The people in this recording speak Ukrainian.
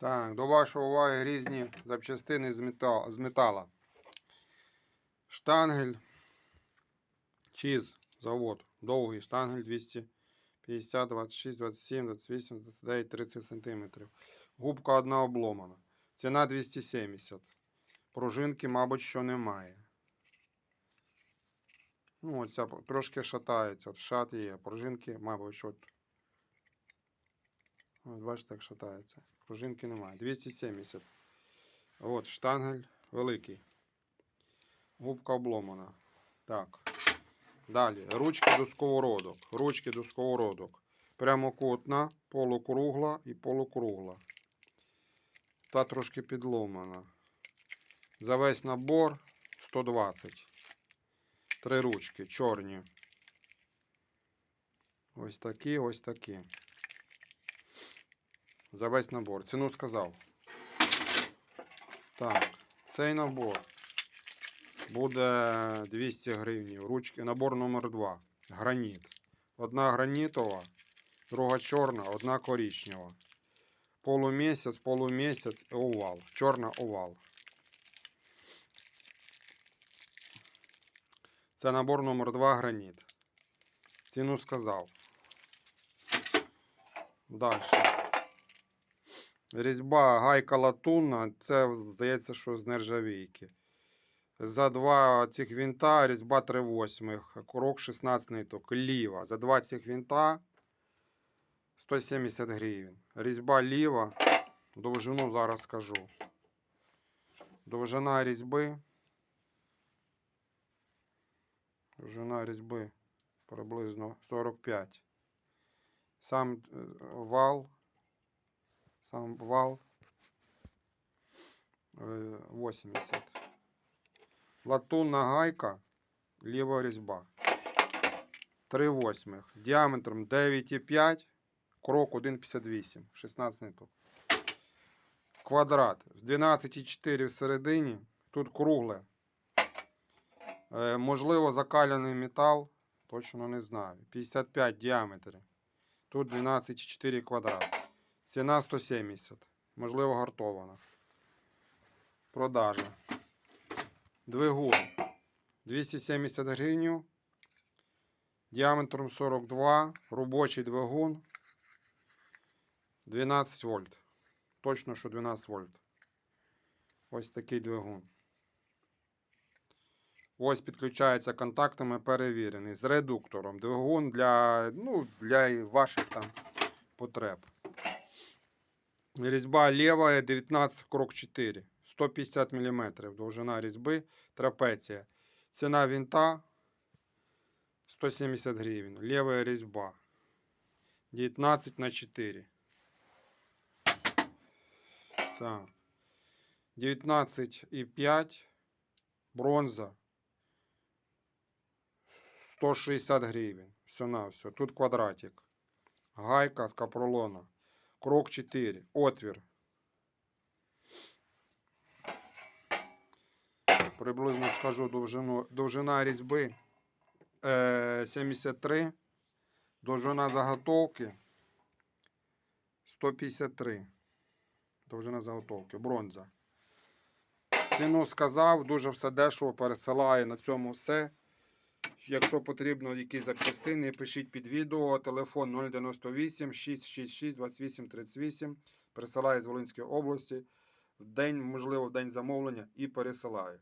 Так, до вашої уваги різні запчастини з, метал, з метала. Штангель. Чіз. Завод. Довгий штангель 250, 26, 27, 28, 29, 30 см. Губка одна обломана. Ціна 270. Пружинки, мабуть, що немає. Ну, оця трошки шатається. От шат є. Пружинки, мабуть, що. От- бачите, як шатається. Пружинки немає. 270. От, штангель великий. Губка обломана. Так. Далі. Ручки до сковородок. Ручки до сковородок. Прямокутна, полукругла і полукругла. Та трошки підломана. За весь набор 120. Три ручки чорні. Ось такі, ось такі. За весь набор. Ціну сказав. Так, цей набор буде 200 гривень. Ручки, набор номер 2. Граніт. Одна гранітова, друга чорна, одна коричнева. Полумісяць, полумісяць, овал. Чорна овал. Це набор номер 2 граніт. Ціну сказав. Далі. Різьба гайка латунна, це здається, що з нержавійки. За два цих вінта різьба 3 восьмих, курок 16 ниток, ліва. За два цих вінта 170 гривень. Різьба ліва, довжину зараз скажу. Довжина різьби. Довжина різьби приблизно 45. Сам е, вал сам вал е, 80. Латунна гайка, ліва різьба. 3 восьмих. Діаметром 9,5, крок 1,58, 16 ниток. Квадрат. З 12,4 всередині. Тут кругле. Е, можливо, закаляний метал. Точно не знаю. 55 діаметрів. Тут 12,4 квадрат. Ціна 170. Можливо, гартована. Продажа. Двигун 270 гривень. Діаметром 42. Робочий двигун. 12 вольт. Точно, що 12 вольт. Ось такий двигун. Ось підключається контактами перевірений. З редуктором. Двигун для, ну, для ваших там потреб. Різьба лева 19 крок 4. 150 мм. Довжина різьби. Трапеція. Ціна винта 170 гривень. Лева різьба. 19 на 4. Так. 19,5. Бронза. 160 гривень. Все на все. Тут квадратик. Гайка з капролона. Крок 4. Отвір. Приблизно скажу довжину. Довжина різьби е, 73. Довжина заготовки 153. Довжина заготовки. Бронза. Ціну сказав, дуже все дешево пересилає на цьому все. Якщо потрібно якісь запчастини, пишіть під відео. Телефон 098 666 28 38. Пересилає з Волинської області. В день, можливо, в день замовлення і пересилає.